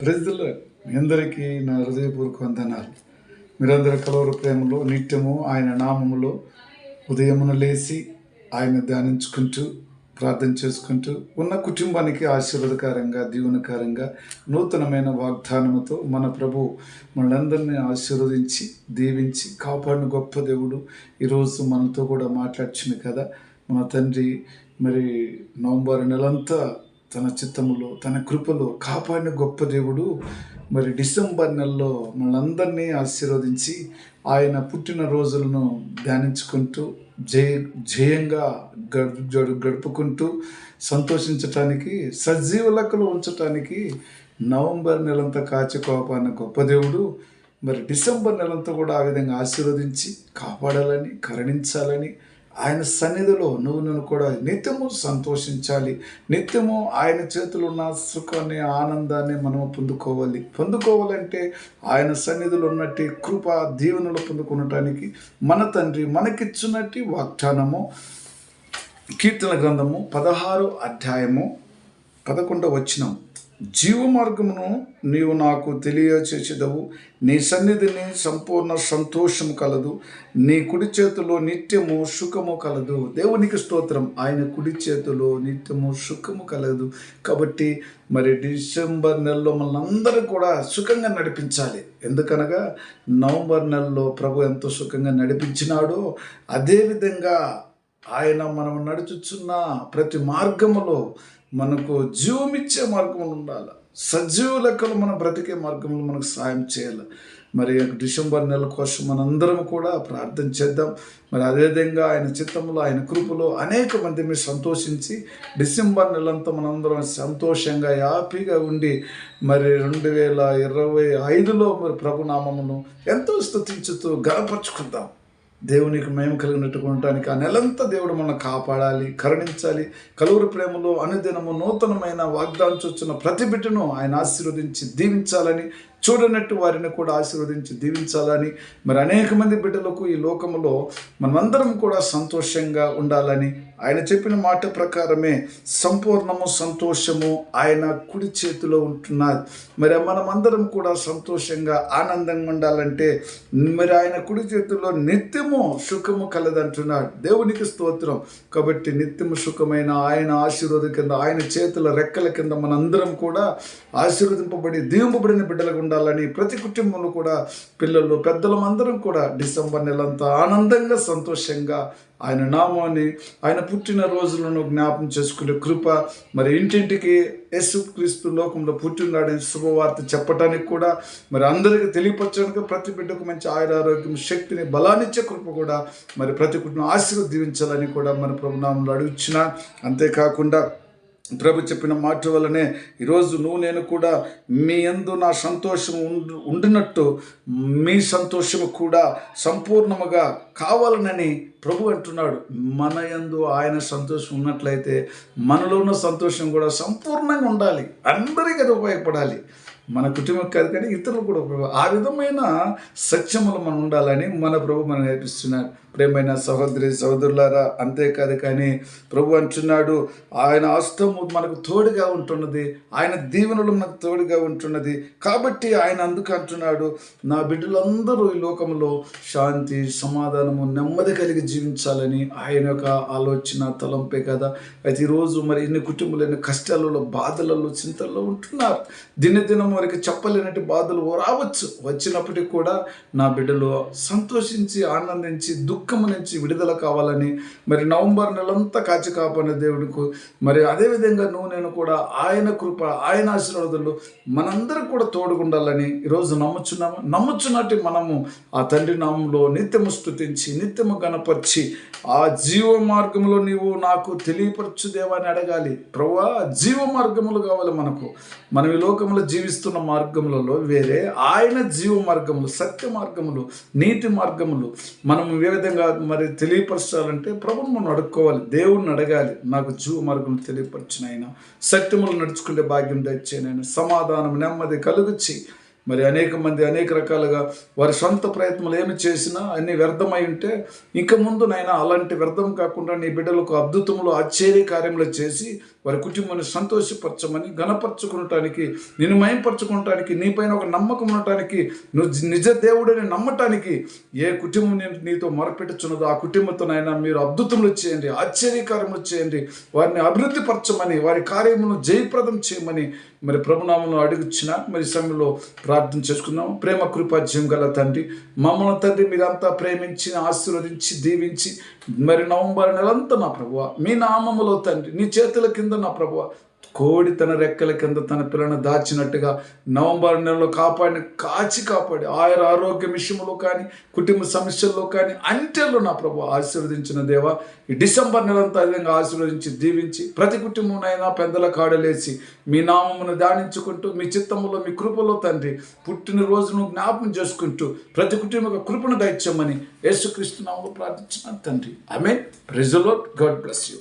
ప్రజల మీ అందరికీ నా హృదయపూర్వక వందనాలు. మీరందరూ కలవరు ప్రేమలో నిత్యము ఆయన నామములో ఉదయమున లేచి ఆయన ధ్యానించుకుంటూ ప్రార్థన చేసుకుంటూ ఉన్న కుటుంబానికి ఆశీర్వాదకరంగా దీవెనకరంగా నూతనమైన వాగ్దానముతో మన ప్రభు మనందరినీ ఆశీర్వదించి దీవించి కాపాడిన గొప్ప దేవుడు ఈరోజు మనతో కూడా మాట్లాడుచుంది కదా. మన తండ్రి మరి నవంబర్ నెలంతా తన చిత్తములో తన కృపలో కాపాడిన గొప్ప దేవుడు. మరి డిసెంబర్ నెలలో మనందరినీ ఆశీర్వదించి ఆయన పుట్టిన రోజులను ధ్యానించుకుంటూ జయ జయంగా గడు గడుపుకుంటూ సంతోషించటానికి సజీవులకలు ఉంచటానికి నవంబర్ నెలంతా కాచి కాపాడిన గొప్ప దేవుడు. మరి డిసెంబర్ నెలంతా కూడా ఆ విధంగా ఆశీర్వదించి కాపాడాలని కరుణించాలని ఆయన సన్నిధిలో నువ్వు నన్ను కూడా నిత్యము సంతోషించాలి. నిత్యము ఆయన చేతులు ఉన్న సుఖాన్ని ఆనందాన్ని మనము పొందుకోవాలి. పొందుకోవాలంటే ఆయన సన్నిధిలో ఉన్నట్టు కృప దీవెనలు పొందుకునటానికి మన తండ్రి మనకిచ్చున్నట్టు వాగ్దానము. కీర్తన గ్రంథము పదహారు అధ్యాయము పదకొండవ వచ్చినాము జీవ మార్గమును నీవు నాకు తెలియచేసేదవు. నీ సన్నిధిని సంపూర్ణ సంతోషము కలదు. నీ కుడి చేతిలో నిత్యము సుఖము కలదు. దేవునికి స్తోత్రం. ఆయన కుడి చేతిలో నిత్యము సుఖము కలదు. కాబట్టి మరి డిసెంబర్ నెలలో మనందరూ కూడా సుఖంగా నడిపించాలి. ఎందుకనగా నవంబర్ నెలలో ప్రభు ఎంతో సుఖంగా నడిపించినాడో అదేవిధంగా ఆయన మనం నడుచుచున్న ప్రతి మార్గములో మనకు జీవమిచ్చే మార్గములు ఉండాలి. సజీవ లెక్కలు మనం బ్రతికే మార్గంలో మనకు సాయం చేయాలి. మరి డిసెంబర్ నెల కోసం మనందరం కూడా ప్రార్థన చేద్దాం. మరి అదేవిధంగా ఆయన చిత్తంలో ఆయన కృపలో అనేక మంది మీరు సంతోషించి డిసెంబర్ నెలంతా మనందరం సంతోషంగా హ్యాపీగా ఉండి మరి రెండు వేల ఇరవై ఐదులో మరి ప్రభునామమును ఎంతో స్థుతించుతూ గనపరుచుకుందాం దేవునికి మేము కలిగినట్టుకుంటానికి ఆ నెలంతా దేవుడు మనం కాపాడాలి కరుణించాలి. కలువురు ప్రేమలో అనుదినము నూతనమైన వాగ్దానం చూస్తున్న ప్రతి బిడ్డను ఆయన ఆశీర్వదించి దీవించాలని చూడనట్టు వారిని కూడా ఆశీర్వదించి దీవించాలని మరి అనేక మంది బిడ్డలకు ఈ లోకములో మనమందరం కూడా సంతోషంగా ఉండాలని ఆయన చెప్పిన మాట ప్రకారమే సంపూర్ణము సంతోషము ఆయన కుడి చేతిలో ఉంటున్నారు మరి మనమందరం కూడా సంతోషంగా ఆనందంగా ఉండాలంటే మరి ఆయన కుడి చేతిలో నిత్యము సుఖము కలదంటున్నాడు. దేవునికి స్తోత్రం. కాబట్టి నిత్యము సుఖమైన ఆయన ఆశీర్వాదం కింద ఆయన చేతుల రెక్కల కింద మనందరం కూడా ఆశీర్వదింపబడి దీవింపబడిన బిడ్డలకు ఉండాలని ప్రతి కుటుంబంలో కూడా పిల్లలు పెద్దలం అందరం కూడా డిసెంబర్ నెలంతా ఆనందంగా సంతోషంగా ఆయన నామాన్ని ఆయన పుట్టిన రోజులను జ్ఞాపం చేసుకునే కృప మరి ఇంటింటికి యేసు క్రీస్తు లోకంలో పుట్టినాడని శుభవార్త చెప్పడానికి కూడా మరి అందరికీ తెలియపరచడానికి ప్రతి బిడ్డకు మంచి ఆయుర ఆరోగ్యం శక్తిని బలాన్నిచ్చే కృప కూడా మరి ప్రతి కుటుంబం ఆశీర్వదించాలని కూడా మన ప్రభునామంలో అడుగుచ్చిన. అంతేకాకుండా ప్రభు చెప్పిన మాట వల్లనే ఈరోజు నువ్వు నేను కూడా మీ యందు నా సంతోషం ఉండినట్టు మీ సంతోషము కూడా సంపూర్ణముగా కావాలనని ప్రభు అంటున్నాడు. మన యందు ఆయన సంతోషం ఉన్నట్లయితే మనలో ఉన్న సంతోషం కూడా సంపూర్ణంగా ఉండాలి. అందరికీ అది ఉపయోగపడాలి. మన కుటుంబం కాదు కానీ ఇతరులు కూడా ప్రభు ఆ విధమైన సత్యములు మనం ఉండాలని మన ప్రభు మనం నేర్పిస్తున్నాడు ప్రేమైన సహోదరి సహోదరులారా అంతేకాదు కానీ ప్రభు అంటున్నాడు ఆయన అస్తము మనకు తోడుగా ఉంటున్నది ఆయన దీవెనలు మనకు తోడుగా ఉంటున్నది. కాబట్టి ఆయన అందుకు అంటున్నాడు నా బిడ్డలందరూ ఈ లోకంలో శాంతి సమాధానము నెమ్మది కలిగి జీవించాలని ఆయన యొక్క ఆలోచన తలంపే కదా. అయితే ఈరోజు మరి ఎన్ని కుటుంబాలు ఎన్ని కష్టాలలో బాధలలో చింతల్లో ఉంటున్నారు. దినదినము వారికి చెప్పలేనట్టు బాధలు రావచ్చు. వచ్చినప్పటికి కూడా నా బిడ్డలు సంతోషించి ఆనందించి దుఃఖం నుంచి విడుదల కావాలని మరి నవంబర్ నెలంతా కాచి కాపాడిన దేవుడికి మరి అదేవిధంగా నువ్వు నేను కూడా ఆయన కృప ఆయన ఆశీర్వాదాలు మనందరం కూడా తోడుగుండాలని ఈరోజు నమ్ముచున్నాము. నమ్ముచున్నట్టు మనము ఆ తండ్రి నామంలో నిత్యము స్థుతించి నిత్యము గణపరిచి ఆ జీవ మార్గంలో నీవు నాకు తెలియపరచు దేవాని అడగాలి. ప్రభా జీవ మార్గములు కావాలి మనకు. మనం ఈ లోకంలో జీవిస్తున్న మార్గములలో వేరే ఆయన జీవ మార్గములు సత్య మార్గములు నీతి మార్గములు మనం ఏ విధంగా మరి తెలియపరచాలంటే ప్రభుని మనం అడుక్కోవాలి దేవుణ్ణి అడగాలి నాకు జీవ మార్గం తెలియపరిచిన ఆయన సత్యములు నడుచుకునే భాగ్యం తెచ్చేనైనా సమాధానం నెమ్మది కలుగుచ్చి మరి అనేక మంది అనేక రకాలుగా వారి సొంత ప్రయత్నాలు ఏమి చేసినా అన్ని వ్యర్థమై ఉంటే ఇంక ముందు నైనా అలాంటి వ్యర్థం కాకుండా నీ బిడ్డలకు అద్భుతములు ఆశ్చర్య కార్యములు చేసి వారి కుటుంబాన్ని సంతోషపరచమని గణపరచుకునటానికి నిన్ను మయంపరచుకోవటానికి నీపైన ఒక నమ్మకం ఉండటానికి నువ్వు నిజ దేవుడని నమ్మటానికి ఏ కుటుంబం నీతో మొరపెట్టుచున్నదో ఆ కుటుంబంతోనైనా మీరు అద్భుతములు చేయండి ఆశ్చర్యకార్యములు చేయండి వారిని అభివృద్ధి పరచమని వారి కార్యములను జయప్రదం చేయమని మరి ప్రభునామంలో అడుగుచ్చిన మరి సమయంలో ప్రా ప్రార్థన చేసుకుందాం. ప్రేమ కృపాజ్యం గల తండ్రి మమ్మల్ని తండ్రి మీరంతా ప్రేమించి ఆశీర్వదించి దీవించి మరి నవంబర్ నెలంతా నా ప్రభువ మీ నామములో తండ్రి నీ చేతుల కింద నా ప్రభువ కోడి తన రెక్కల కింద తన పిల్లను దాచినట్టుగా నవంబర్ నెలలో కాపాడిని కాచి కాపాడి ఆయన ఆరోగ్య విషయంలో కానీ కుటుంబ సమస్యల్లో కానీ అంటెల్లో నా ప్రభు ఆశీర్వదించిన దేవా ఈ డిసెంబర్ నెలంతా విధంగా ఆశీర్వదించి దీవించి ప్రతి కుటుంబంనైనా పెద్దల కాడలేసి మీ నామమును ధ్యానించుకుంటూ మీ చిత్తములో మీ కృపలో తండ్రి పుట్టినరోజును జ్ఞాపం చేసుకుంటూ ప్రతి కుటుంబ కృపను దయచమని యేసుక్రీస్తు నామంలో ప్రార్థించిన తండ్రి. ఐ మీన్ ప్రెజలో గాడ్ బ్లెస్ యూ